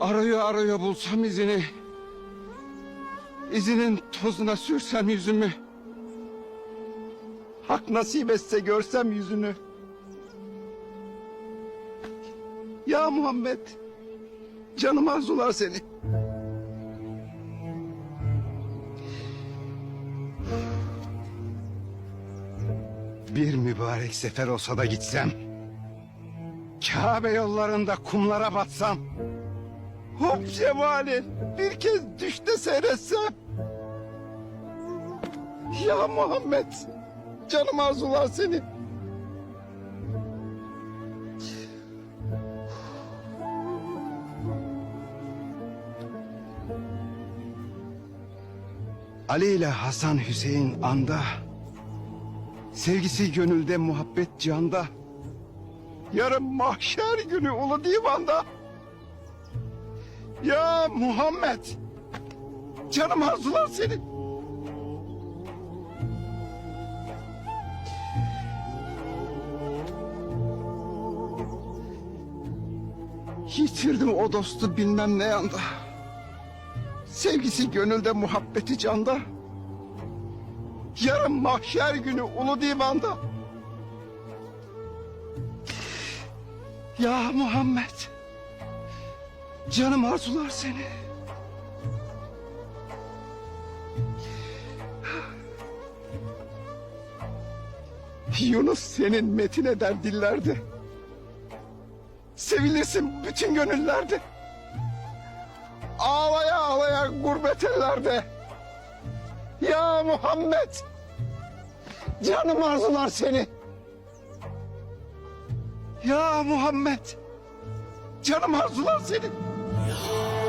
Arıyor arıyor bulsam izini. İzinin tozuna sürsem yüzümü. Hak nasip etse görsem yüzünü. Ya Muhammed, canım arzular seni. Bir mübarek sefer olsa da gitsem. Kabe yollarında kumlara batsam. Hop cemalin bir kez düşte seyretsem. Ya Muhammed, canım arzular seni. Ali ile Hasan Hüseyin anda. Sevgisi gönülde muhabbet canda. Yarın mahşer günü ulu divanda. Ya Muhammed. Canım arzular seni. Yitirdim o dostu bilmem ne yanda. Sevgisi gönülde muhabbeti canda. Yarın mahşer günü ulu divanda. Ya Muhammed. Canım arzular seni. Yunus senin metin eder dillerde. Sevilirsin bütün gönüllerde. Ağlaya ağlaya gurbet ellerde. Ya Muhammed. Canım arzular seni. Ya Muhammed. Canım arzular seni. Yeah.